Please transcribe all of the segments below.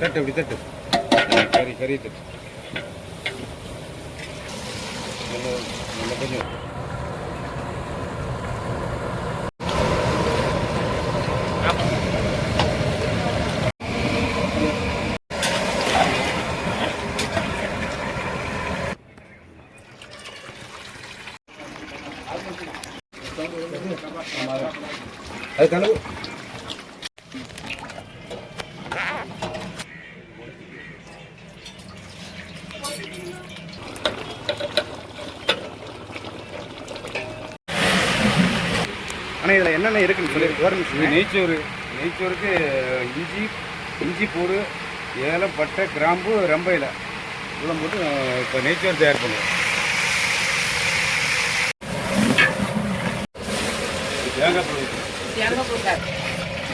தட்டு இப்படி தட்டு. கறி கறி தட்டு. நல்ல நல்ல கொஞ்சம். அது கனவு ஆனால் இதில் என்னென்ன இருக்குன்னு சொல்லி விவரம் நெய்ச்சோறு. நெய்ச்சோறுக்கு இஞ்சி இஞ்சி பூடு ஏலம் பட்டை கிராம்பு ரம்ப இலை. இதெல்லாம் போட்டு இப்போ நெய்ச்சோறு தயார் பண்ணுவோம்.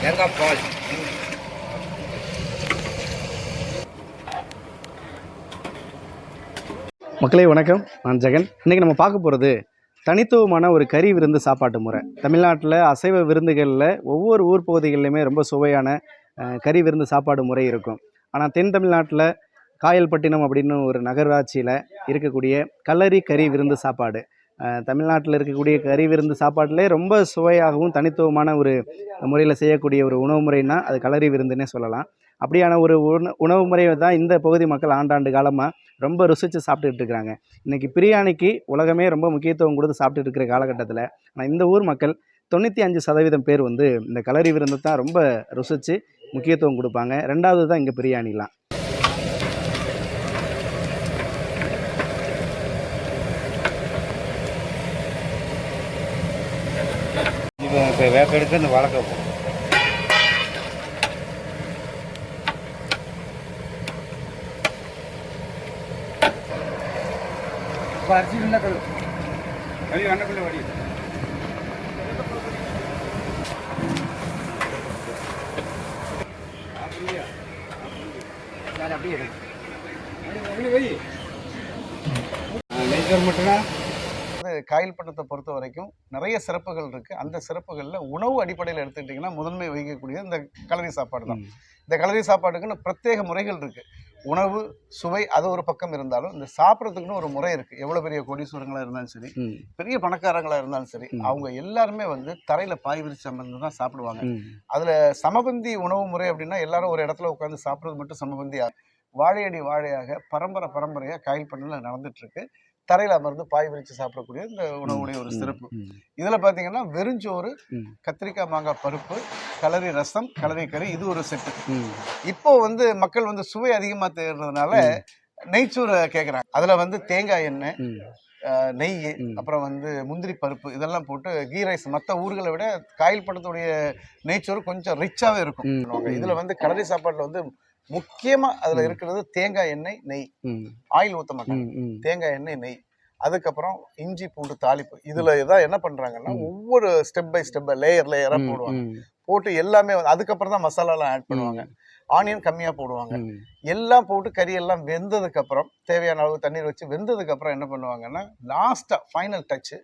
தேங்காய் பால். மக்களே வணக்கம். நான் ஜெகன். இன்றைக்கி நம்ம பார்க்க போகிறது தனித்துவமான ஒரு கறி விருந்து சாப்பாட்டு முறை. தமிழ்நாட்டில் அசைவ விருந்துகளில் ஒவ்வொரு ஊர் பகுதிகளிலுமே ரொம்ப சுவையான கறி விருந்து சாப்பாடு முறை இருக்கும். ஆனால் தென் தமிழ்நாட்டில் காயல்பட்டினம் அப்படின்னு ஒரு நகராட்சியில் இருக்கக்கூடிய கல்லறி கறி விருந்து சாப்பாடு. தமிழ்நாட்டில் இருக்கக்கூடிய கறி விருந்து சாப்பாட்டிலே ரொம்ப சுவையாகவும் தனித்துவமான ஒரு முறையில் செய்யக்கூடிய ஒரு உணவு முறைன்னா அது கலரி விருந்துன்னே சொல்லலாம். அப்படியான ஒரு உணவு முறையை தான் இந்த பகுதி மக்கள் ஆண்டாண்டு காலமாக ரொம்ப ருசித்து சாப்பிட்டுட்டு இருக்கிறாங்க. இன்றைக்கி பிரியாணிக்கு உலகமே ரொம்ப முக்கியத்துவம் கொடுத்து சாப்பிட்டுட்டு இருக்கிற காலகட்டத்தில் ஆனால் இந்த ஊர் மக்கள் தொண்ணூற்றி அஞ்சு சதவீதம் பேர் வந்து இந்த கலரி விருந்து தான் ரொம்ப ருசித்து முக்கியத்துவம் கொடுப்பாங்க. ரெண்டாவது தான் இங்கே பிரியாணிலாம். இப்போ இப்போ வேப்ப எடுத்து அந்த வாழைக்காய் இப்போ அரிசி இருந்தால் கழு கழுவி அண்ணக்குள்ளே வடி. அப்படியே நெய்ச்சோறு மட்டும்னா காயல்பட்டத்தை பொறுத்த வரைக்கும் நிறைய சிறப்புகள் இருக்குது அந்த சிறப்புகளில் உணவு அடிப்படையில் எடுத்துக்கிட்டிங்கன்னா முதன்மை வகிக்கக்கூடிய இந்த கலரி சாப்பாடு தான். இந்த கலரி சாப்பாட்டுக்குன்னு பிரத்யேக முறைகள் இருக்குது உணவு சுவை அது ஒரு பக்கம் இருந்தாலும் இந்த சாப்பிட்றதுக்குன்னு ஒரு முறை இருக்குது எவ்வளோ பெரிய கோடீஸ்வரங்களாக இருந்தாலும் சரி பெரிய பணக்காரங்களாக இருந்தாலும் சரி. அவங்க எல்லாருமே வந்து தரையில் பாய் விரிச்சு அமர்ந்து தான் சாப்பிடுவாங்க. அதில் சமபந்தி உணவு முறை அப்படின்னா எல்லாரும் ஒரு இடத்துல உட்காந்து சாப்பிட்றது மட்டும் சமபந்தி ஆ- வாழையடி வாழையாக பரம்பரை பரம்பரையாக காயல்பட்டில் நடந்துட்டு இருக்கு. தரையில் அமர்ந்து பாய் விரிச்சு சாப்பிடக்கூடிய இந்த உணவுடைய ஒரு சிறப்பு. இதில் பார்த்தீங்கன்னா வெறுஞ்சோறு. கத்திரிக்காய் மாங்காய் பருப்பு கலரி ரசம் கலரி கறி இது ஒரு செட்டு. இப்போ வந்து மக்கள் வந்து சுவை அதிகமாக தேடுறதுனால நெய்ச்சோறு கேட்குறாங்க அதில் வந்து தேங்காய் எண்ணெய் நெய். அப்புறம் வந்து முந்திரி பருப்பு இதெல்லாம் போட்டு கீ ரைஸ் மற்ற ஊர்களை விட காயில் படத்துடைய நெய்ச்சோறு கொஞ்சம் ரிச்சாகவே இருக்கும். இதுல வந்து கலரி சாப்பாட்டில் வந்து முக்கியமா அதுல. இருக்கிறது தேங்காய் எண்ணெய் நெய். ஆயில் ஊற்ற மாட்டாங்க. தேங்காய் எண்ணெய் நெய். அதுக்கப்புறம் இஞ்சி பூண்டு தாளிப்பு. இதுல இதான் என்ன பண்றாங்கன்னா ம். ஒவ்வொரு ஸ்டெப் பை ஸ்டெப் லேயர் லேயரா ம், போடுவாங்க. போட்டு எல்லாமே அதுக்கப்புறம் தான் மசாலாலாம் ஆட் பண்ணுவாங்க. ஆனியன் கம்மியா போடுவாங்க. எல்லாம் போட்டு கறி எல்லாம் வெந்ததுக்கு அப்புறம் தேவையான அளவு தண்ணீர் வச்சு வெந்ததுக்கு அப்புறம் என்ன பண்ணுவாங்கன்னா லாஸ்டா ஃபைனல் டச்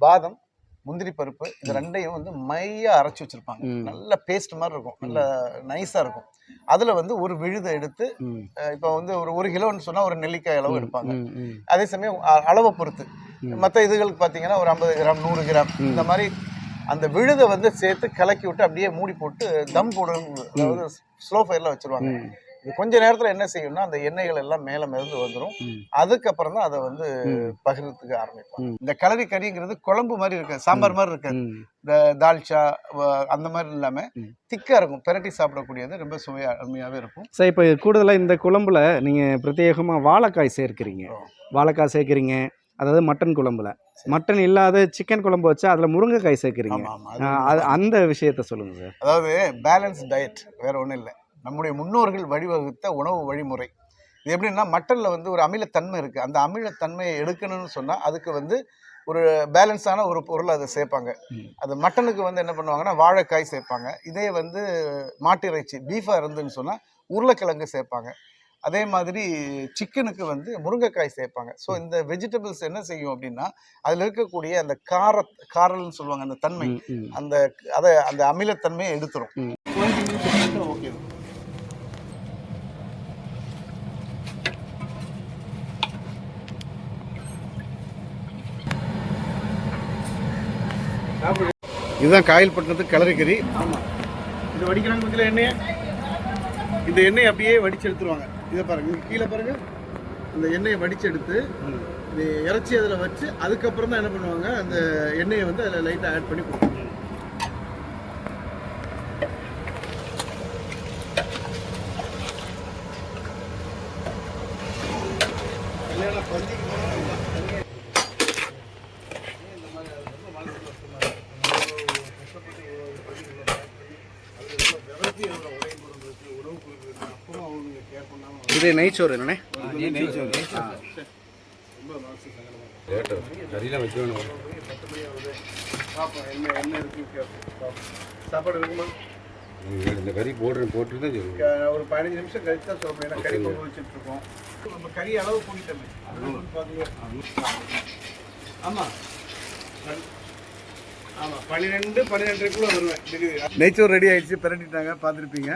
பாதம் முந்திரி பருப்பு இது. ரெண்டையும் வந்து மையா அரைச்சு வச்சிருப்பாங்க. நல்ல பேஸ்ட் மாதிரி இருக்கும். நல்ல நைஸா இருக்கும். அதுல வந்து ஒரு விழுதை எடுத்து இப்போ வந்து ஒரு ஒரு கிலோன்னு சொன்னா ஒரு நெல்லிக்காய் அளவு எடுப்பாங்க. அதே சமயம் அளவை பொறுத்து. மற்ற இதுகளுக்கு பார்த்தீங்கன்னா ஒரு ஐம்பது கிராம் நூறு கிராம். இந்த மாதிரி அந்த விழுதை வந்து சேர்த்து கலக்கி விட்டு அப்படியே மூடி போட்டு தம் போடணும் அதாவது ஸ்லோ ஃபயர்ல வச்சிருவாங்க. இது கொஞ்ச நேரத்துல என்ன செய்யும்னா அந்த எண்ணெய்கள் எல்லாம் மேல மிதந்து வந்துடும் அதுக்கப்புறம் தான் அதை வந்து பகிர்றதுக்கு ஆரம்பிப்பாங்க. ம். இந்த கலரி கறிங்கிறது குழம்பு மாதிரி இருக்காது சாம்பார் மாதிரி இருக்காது. ம், இந்த தால்ச்சா அந்த மாதிரி இல்லாம ம். திக்கா இருக்கும். பெரட்டி சாப்பிடக்கூடியது ரொம்ப சுவையா அருமையாவே இருக்கும். சரி இப்போ கூடுதலாக இந்த குழம்புல நீங்கள் பிரத்யேகமாக வாழைக்காய் சேர்க்குறீங்க. வாழைக்காய் சேர்க்குறீங்க. அதாவது மட்டன் குழம்புல. மட்டன் இல்லாத சிக்கன் குழம்பு வச்சா அதில் முருங்கைக்காய் சேர்க்குறீங்க. அந்த விஷயத்த சொல்லுங்கள் சார். அதாவது பேலன்ஸ் டயட் வேற ஒன்றும் இல்லை. நம்முடைய முன்னோர்கள் வழிவகுத்த உணவு வழிமுறை. இது எப்படின்னா மட்டன்ல வந்து ஒரு அமிலத்தன்மை இருக்கு. அந்த அமிலத்தன்மையை எடுக்கணும்னு சொன்னா அதுக்கு வந்து ஒரு பேலன்ஸான ஒரு பொருள் அதை சேர்ப்பாங்க. அது மட்டனுக்கு வந்து என்ன பண்ணுவாங்கன்னா வாழைக்காய் சேர்ப்பாங்க. இதே வந்து மாட்டு இறைச்சி பீஃபாக இருந்துன்னு சொன்னா உருளைக்கிழங்கு சேர்ப்பாங்க. அதே மாதிரி சிக்கனுக்கு வந்து முருங்கைக்காய் சேர்ப்பாங்க. ஸோ இந்த வெஜிடபிள்ஸ் என்ன செய்யும் அப்படின்னா அதில் இருக்கக்கூடிய அந்த கார காரல்னு சொல்லுவாங்க அந்த தன்மை. அந்த அதை அந்த அமிலத்தன்மையை எடுத்துரும். ஓகே. இதுதான் காயல்பட்டினத்துக்கு ஆமாம் இது வடிக்கிறாங்க பற்றியில் எண்ணெயை? இந்த எண்ணெயை அப்படியே வடிச்சு எடுத்துருவாங்க இதை பாருங்க கீழே பாருங்க. இந்த எண்ணெயை வடிச்சு எடுத்து இது இறச்சி அதில் வச்சு அதுக்கப்புறம் தான் என்ன பண்ணுவாங்க? அந்த எண்ணெயை வந்து அதில் லைட்டாக ஆட் பண்ணி கொடுப்பாங்க. இது நெய்ச்சோறு என்னண்ணே? இருக்கு. சாப்பாடு இருக்குமா இந்த கறி போடுற போட்டு தான் ஒரு பதினஞ்சு நிமிஷம் கழிச்சு தான் சொல்றேன் ஏன்னா கறி பொங்கல் வச்சுட்டு இருக்கோம். நம்ம கறி அளவு கூட்டிட்டோமே. ஆமாம் நெய்ச்சோறு ரெடி ஆயிடுச்சு பிரட்டிட்டாங்க பார்த்துருப்பீங்க.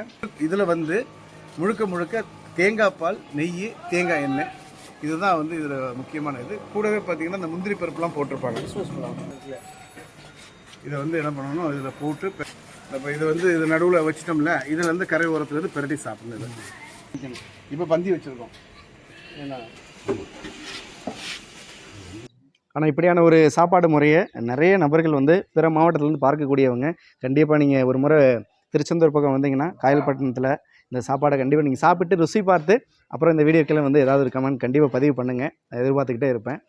இதில் வந்து முழுக்க முழுக்க தேங்காய் பால் நெய் தேங்காய் எண்ணெய். இதுதான் வந்து இதில் முக்கியமான இது. கூடவே பார்த்தீங்கன்னா இந்த முந்திரி பருப்புலாம் போட்டிருப்பாங்க. இதை வந்து என்ன பண்ணணும் இதில் போட்டு இப்போ இது வந்து இது நடுவில் வச்சிட்டோம்ல இதில் வந்து கரை ஓரத்துல இருந்து பிரட்டி சாப்பிடணும் இது. இப்போ பந்தி வச்சுருக்கோம். ஏன்னா ஆனால் இப்படியான ஒரு சாப்பாடு முறையை நிறைய நபர்கள் வந்து பிற மாவட்டத்திலேருந்து பார்க்கக்கூடியவங்க. கண்டிப்பாக நீங்கள் ஒரு முறை திருச்செந்தூர் பக்கம் வந்தீங்கன்னா காயல்பட்டினத்தில் இந்த சாப்பாடை கண்டிப்பாக நீங்கள் சாப்பிட்டு ருசி பார்த்து அப்புறம் இந்த வீடியோக்கெல்லாம் வந்து ஏதாவது ஒரு கமெண்ட் கண்டிப்பாக பதிவு பண்ணுங்கள் நான் எதிர்பார்த்துக்கிட்டே இருப்பேன்.